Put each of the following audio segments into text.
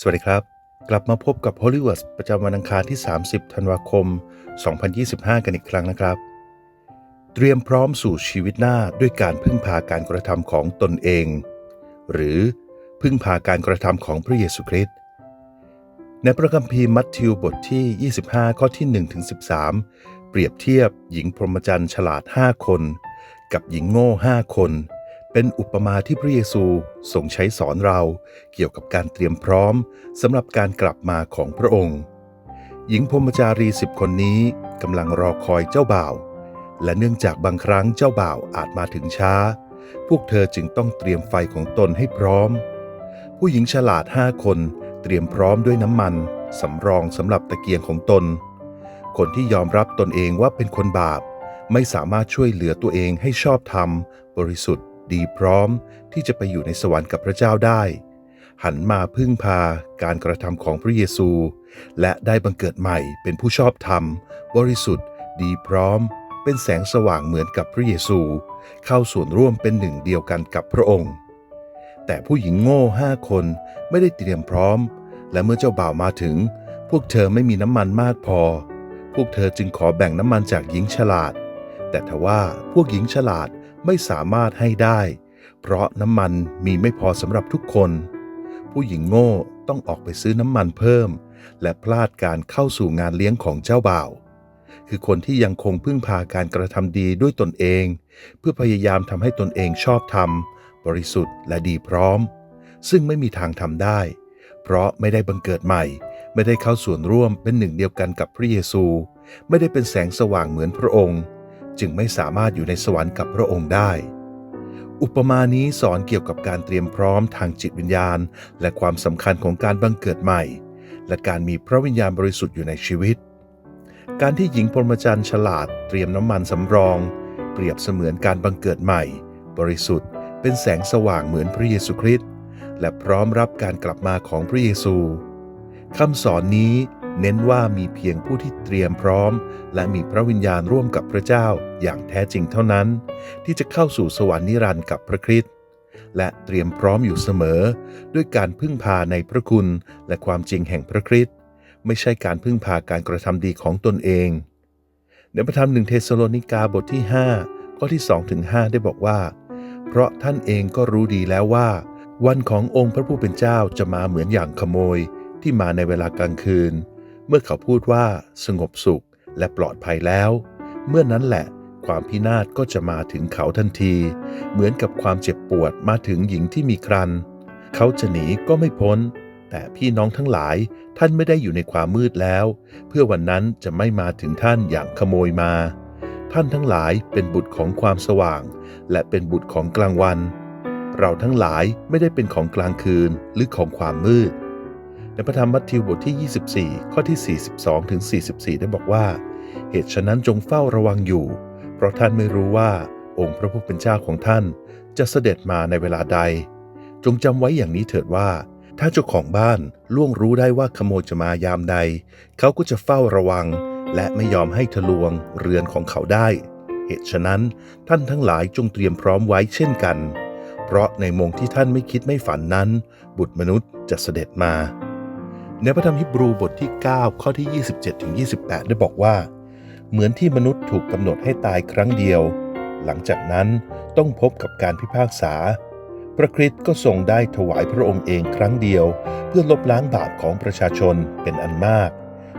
สวัสดีครับ กลับมาพบกับ h o l l y w o o d ประจำวันอังคารที่ 30 ธันวาคม 2025 กันอีกครั้งนะครับ เตรียมพร้อมสู่ชีวิตหน้าด้วยการพึ่งพาการกระทำของตนเอง หรือพึ่งพาการกระทำของพระเยซูคริสต์ในพระคัมภีร์มัทธิวบทที่ 25 ข้อที่1ถึง13 เปรียบเทียบหญิงพรหมจรรย์ฉลาด 5 คน กับหญิงโง่ 5 คน เป็นอุปมาที่พระเยซูทรงใช้สอนเราเกี่ยวกับการเตรียมพร้อมสำหรับการกลับมาของพระองค์ หญิงพรมจารีสิบคนนี้กำลังรอคอยเจ้าบ่าว และเนื่องจากบางครั้งเจ้าบ่าวอาจมาถึงช้า พวกเธอจึงต้องเตรียมไฟของตนให้พร้อม ผู้หญิงฉลาดห้าคนเตรียมพร้อมด้วยน้ำมันสำรองสำหรับตะเกียงของตน คนที่ยอมรับตนเองว่าเป็นคนบาป ไม่สามารถช่วยเหลือตัวเองให้ชอบธรรม บริสุทธิ์ ดีพร้อมที่จะไปอยู่ในสวรรค์กับพระเจ้าได้ หันมาพึ่งพาการกระทำของพระเยซู และได้บังเกิดใหม่เป็นผู้ชอบธรรม บริสุทธิ์ ดีพร้อม เป็นแสงสว่างเหมือนกับพระเยซู เข้าส่วนร่วมเป็นหนึ่งเดียวกันกับพระองค์ แต่ผู้หญิงโง่ห้าคนไม่ได้เตรียมพร้อม และเมื่อเจ้าบ่าวมาถึง พวกเธอไม่มีน้ำมันมากพอ พวกเธอจึงขอแบ่งน้ำมันจากหญิงฉลาด แต่ทว่าพวกหญิงฉลาด ไม่สามารถให้ได้ เพราะน้ำมันมีไม่พอสำหรับทุกคน ผู้หญิงโง่ต้องออกไปซื้อน้ำมันเพิ่ม และพลาดการเข้าสู่งานเลี้ยงของเจ้าบ่าว คือคนที่ยังคงพึ่งพาการกระทำดีด้วยตนเอง เพื่อพยายามทำให้ตนเองชอบธรรมบริสุทธิ์และดีพร้อม ซึ่งไม่มีทางทำได้ เพราะไม่ได้บังเกิดใหม่ ไม่ได้เข้าส่วนร่วมเป็นหนึ่งเดียวกันกับพระเยซู ไม่ได้เป็นแสงสว่างเหมือนพระองค์ จึงไม่สามารถอยู่ในสวรรค์กับพระองค์ได้ อุปมานี้สอนเกี่ยวกับการเตรียมพร้อมทางจิตวิญญาณ และความสำคัญของการบังเกิดใหม่ และการมีพระวิญญาณบริสุทธิ์อยู่ในชีวิต การที่หญิงพรหมจรรย์ฉลาดเตรียมน้ำมันสำรอง เปรียบเสมือนการบังเกิดใหม่ บริสุทธิ์ เป็นแสงสว่างเหมือนพระเยซูคริสต์และพร้อมรับการกลับมาของพระเยซูคำสอนนี้ เน้นว่ามีเพียงผู้ที่เตรียมพร้อม และมีพระวิญญาณร่วมกับพระเจ้าอย่างแท้จริงเท่านั้น ที่จะเข้าสู่สวรรค์นิรันดร์กับพระคริสต์และเตรียมพร้อมอยู่เสมอ ด้วยการพึ่งพาในพระคุณและความจริงแห่งพระคริสต์ไม่ใช่การพึ่งพาการกระทำดีของตนเอง ในพระธรรมหนึ่งเทสโลนิกาบทที่ 5 ข้อที่2ถึง5ได้บอกว่า เพราะท่านเองก็รู้ดีแล้วว่า วันขององค์พระผู้เป็นเจ้าจะมาเหมือนอย่างขโมยที่มาในเวลากลางคืน เมื่อเขาพูดว่าสงบสุขและปลอดภัยแล้ว เมื่อนั้นแหละความพินาศก็จะมาถึงเขาทันที เหมือนกับความเจ็บปวดมาถึงหญิงที่มีครัน เขาจะหนีก็ไม่พ้น แต่พี่น้องทั้งหลายท่านไม่ได้อยู่ในความมืดแล้ว เพื่อวันนั้นจะไม่มาถึงท่านอย่างขโมยมา ท่านทั้งหลายเป็นบุตรของความสว่าง และเป็นบุตรของกลางวัน เราทั้งหลายไม่ได้เป็นของกลางคืนหรือของความมืด ในพระธรรมมัทธิวบทที่ 24 ข้อที่ 42 ถึง 44 ได้บอกว่า เหตุฉะนั้นจงเฝ้าระวังอยู่ เพราะท่านไม่รู้ว่าองค์พระผู้เป็นเจ้าของท่าน จะเสด็จมาในเวลาใด จงจำไว้อย่างนี้เถิดว่า ถ้าเจ้าของบ้านล่วงรู้ได้ว่าขโมยจะมายามใด เขาก็จะเฝ้าระวัง และไม่ยอมให้ทะลวงเรือนของเขาได้ เหตุฉะนั้นท่านทั้งหลายจงเตรียมพร้อมไว้เช่นกัน เพราะในมงที่ท่านไม่คิดไม่ฝันนั้น บุตรมนุษย์จะเสด็จมา ในพระธรรมฮิบรูบทที่ 9 ข้อที่ 27ถึง28 ได้บอกว่า เหมือนที่มนุษย์ถูกกำหนดให้ตายครั้งเดียว หลังจากนั้นต้องพบกับการพิพากษา พระคริสต์ก็ทรงได้ถวายพระองค์เองครั้งเดียว เพื่อลบล้างบาปของประชาชนเป็นอันมาก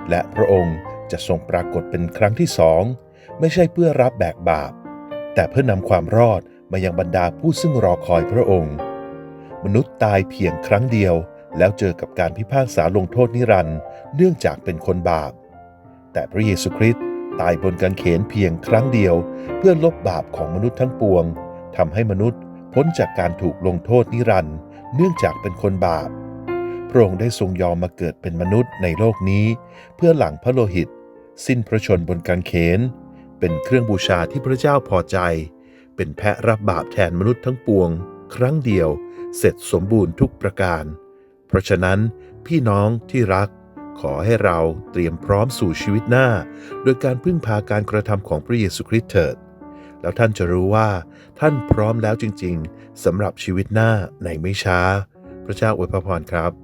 และพระองค์จะทรงปรากฏเป็นครั้งที่สองไม่ใช่เพื่อรับแบกบาป แต่เพื่อนำความรอดมายังบรรดาผู้ซึ่งรอคอยพระองค์ มนุษย์ตายเพียงครั้งเดียว แล้วเจอกับการพิพากษาลงโทษนิรันด์เนื่องจากเป็นคนบาป แต่พระเยซูคริสต์ตายบนกางเขนเพียงครั้งเดียว เพื่อลบบาปของมนุษย์ทั้งปวงทำให้มนุษย์พ้นจากการถูกลงโทษนิรันด์เนื่องจากเป็นคนบาป พระองค์ได้ทรงยอมมาเกิดเป็นมนุษย์ในโลกนี้ เพื่อหลังพระโลหิต สิ้นพระชนบนกางเขน เป็นเครื่องบูชาที่พระเจ้าพอใจ เป็นแพะรับบาปแทนมนุษย์ทั้งปวง ครั้งเดียว เสร็จสมบูรณ์ทุกประการ เพราะฉะนั้นพี่น้องที่รัก ขอให้เราเตรียมพร้อมสู่ชีวิตหน้า โดยการพึ่งพาการกระทำของพระเยซูคริสต์เถิด แล้วท่านจะรู้ว่า ท่านพร้อมแล้วจริง ๆสำหรับชีวิตหน้าในไม่ช้า พระเจ้าอวยพรครับ